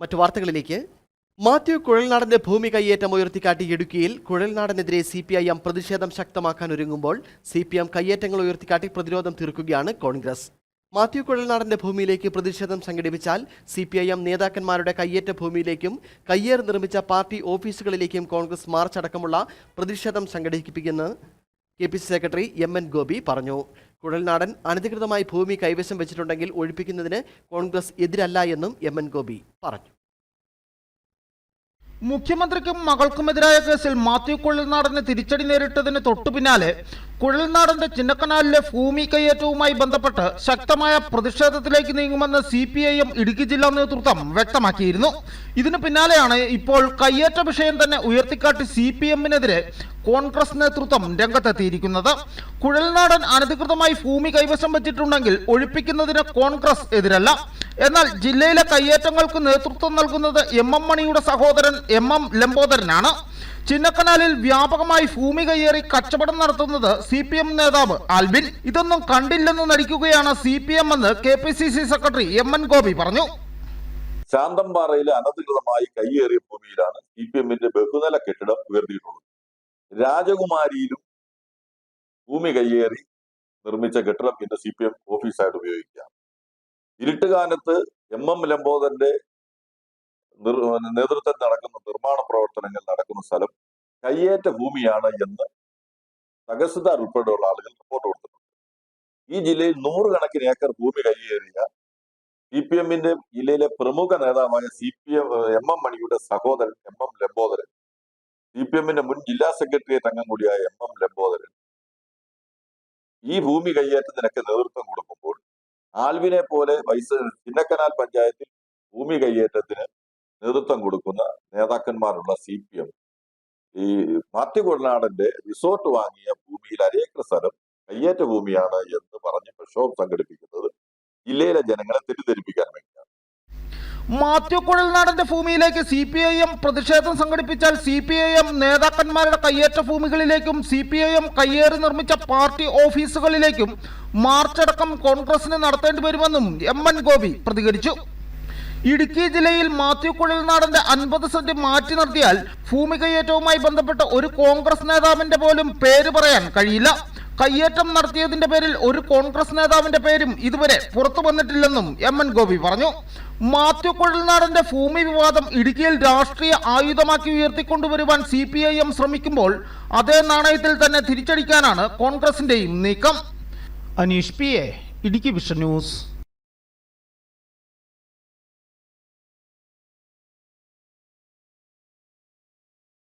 മറ്റു വാർത്തകളിലേക്ക്. മാത്യു കുഴൽനാടന്റെ ഭൂമി കയ്യേറ്റം ഉയർത്തിക്കാട്ടി ഇടുക്കിയിൽ കുഴൽനാടനെതിരെ സി പി ഐ എം പ്രതിഷേധം ശക്തമാക്കാൻ ഒരുങ്ങുമ്പോൾ സി പി എം കയ്യേറ്റങ്ങൾ ഉയർത്തിക്കാട്ടി പ്രതിരോധം തീർക്കുകയാണ് കോൺഗ്രസ്. മാത്യു കുഴൽനാടന്റെ ഭൂമിയിലേക്ക് പ്രതിഷേധം സംഘടിപ്പിച്ചാൽ സി പി ഐ എം നേതാക്കന്മാരുടെ കയ്യേറ്റ ഭൂമിയിലേക്കും കയ്യേർ നിർമ്മിച്ച പാർട്ടി ഓഫീസുകളിലേക്കും കോൺഗ്രസ് മാർച്ച് അടക്കമുള്ള പ്രതിഷേധം സംഘടിപ്പിക്കുമെന്ന് K P C secretary M N Gopi പറഞ്ഞു. കുഴൽനാടൻ അനധികൃതമായി ഭൂമി കൈവശം വെച്ചിട്ടുണ്ടെങ്കിൽ ഒഴിപ്പിക്കുന്നതിന് കോൺഗ്രസ് എതിരല്ല എന്നും എം എൻ ഗോപി പറഞ്ഞു. മുഖ്യമന്ത്രിക്കും മകൾക്കുമെതിരായ കേസിൽ മാത്യു കുഴൽനാടന് തിരിച്ചടി നേരിട്ടതിന് തൊട്ടു പിന്നാലെ കുഴൽനാടന്റെ ചിന്നക്കനാലിലെ ഭൂമി കയ്യേറ്റവുമായി ബന്ധപ്പെട്ട് ശക്തമായ പ്രതിഷേധത്തിലേക്ക് നീങ്ങുമെന്ന് C P I M Idukki ജില്ലാ നേതൃത്വം വ്യക്തമാക്കിയിരുന്നു. ഇതിനു പിന്നാലെയാണ് ഇപ്പോൾ കയ്യേറ്റ വിഷയം തന്നെ ഉയർത്തിക്കാട്ടി സി പി എമ്മിനെതിരെ കോൺഗ്രസ് നേതൃത്വം രംഗത്തെത്തിയിരിക്കുന്നത്. കുഴൽനാടൻ അനധികൃതമായി ഭൂമി കൈവശം വെച്ചിട്ടുണ്ടെങ്കിൽ ഒഴിപ്പിക്കുന്നതിന് കോൺഗ്രസ് എതിരല്ല. എന്നാൽ ജില്ലയിലെ കയ്യേറ്റങ്ങൾക്ക് നേതൃത്വം നൽകുന്നത് എം എം മണിയുടെ സഹോദരൻ എം എം ലംബോദരനാണ്. ചിന്നക്കനാലിൽ വ്യാപകമായി ഭൂമി കയ്യേറി കച്ചവടം നടത്തുന്നത് സി പി എം നേതാവ് ആൽബിൻ. ഇതൊന്നും കണ്ടില്ലെന്ന് നടിക്കുകയാണ് സി പി എം എന്ന് K P C C secretary M N Gopi പറഞ്ഞു. ശാന്തംപാറയിലെ അനധികൃതമായി കയ്യേറിയ ഭൂമിയിലാണ് സി പി എമ്മിന്റെ ബഹുനില കെട്ടിടം ഉയർത്തിയിട്ടുള്ളത്. രാജകുമാരിയിലും ഭൂമി കയ്യേറി നിർമ്മിച്ച കെട്ടിടം ഇന്ന് സി പി എം ഓഫീസായിട്ട് ഉപയോഗിക്കാം ഇരുട്ടുകാലത്ത് എം എം ലംബോദന്റെ നേതൃത്വം നേതൃത്വത്തിൽ നടക്കുന്ന നിർമ്മാണ പ്രവർത്തനങ്ങൾ നടക്കുന്ന സ്ഥലം കയ്യേറ്റ ഭൂമിയാണ് എന്ന് തഹസിൽദാർ ഉൾപ്പെടെയുള്ള ആളുകൾ റിപ്പോർട്ട് കൊടുത്തിട്ടുണ്ട്. ഈ ജില്ലയിൽ നൂറുകണക്കിന് ഏക്കർ ഭൂമി കയ്യേറിയ സി പി എമ്മിന്റെ ജില്ലയിലെ പ്രമുഖ നേതാവായ C P M M M മണിയുടെ സഹോദരൻ M M Lambodaran C P എമ്മിന്റെ മുൻ ജില്ലാ സെക്രട്ടേറിയറ്റ് അംഗം കൂടിയായ എം എം ലംബോദരൻ. ഈ ഭൂമി കയ്യേറ്റത്തിനൊക്കെ നേതൃത്വം കൊടുക്കുമ്പോൾ ആൽവിനെ പോലെ വൈസ് ചിന്നക്കനാൽ പഞ്ചായത്തിൽ ഭൂമി കയ്യേറ്റത്തിന് നേതൃത്വം കൊടുക്കുന്ന നേതാക്കന്മാരുള്ള സി പി എം. ഈ മാത്യു കൊടനാടന്റെ റിസോർട്ട് വാങ്ങിയ ഭൂമിയിൽ അരേക്കർ സ്ഥലം കയ്യേറ്റ ഭൂമിയാണ് എന്ന് പറഞ്ഞ് പ്രക്ഷോഭം സംഘടിപ്പിക്കുന്നത് ജില്ലയിലെ ജനങ്ങളെ തെറ്റിദ്ധരിപ്പിക്കാൻ വേണ്ടിയാണ് മാത്യു കുഴൽനാടന്റെ ഭൂമിയിലേക്ക് സി പി ഐ എം പ്രതിഷേധം സംഘടിപ്പിച്ചാൽ സി പി ഐ എം നേതാക്കന്മാരുടെ കയ്യേറ്റ ഭൂമികളിലേക്കും സി പി ഐ എം കയ്യേറി നിർമ്മിച്ച പാർട്ടി ഓഫീസുകളിലേക്കും മാർച്ചടക്കം കോൺഗ്രസിന് നടത്തേണ്ടി വരുമെന്നും എം എൻ ഗോപി പ്രതികരിച്ചു. ഇടുക്കി ജില്ലയിൽ മാത്യു കുഴൽനാടന്റെ അൻപത് സെന്റ് മാറ്റി നിർത്തിയാൽ ഭൂമി കയ്യേറ്റവുമായി ബന്ധപ്പെട്ട ഒരു കോൺഗ്രസ് നേതാവിന്റെ പോലും പേര് പറയാൻ കഴിയില്ല. കയ്യേറ്റം നടത്തിയതിന്റെ പേരിൽ ഒരു കോൺഗ്രസ് നേതാവിന്റെ പേരും ഇതുവരെ പുറത്തു വന്നിട്ടില്ലെന്നും എം എൻ ഗോപി പറഞ്ഞു. മാത്യു കുഴൽനാടന്റെ ഭൂമി വിവാദം ഇടുക്കിയിൽ രാഷ്ട്രീയ ആയുധമാക്കി ഉയർത്തിക്കൊണ്ടുവരുവാൻ സി പി ഐ എം ശ്രമിക്കുമ്പോൾ അതേ നാണയത്തിൽ തന്നെ തിരിച്ചടിക്കാനാണ് കോൺഗ്രസിന്റെയും നീക്കം. Aneesh P A Idukki vision news.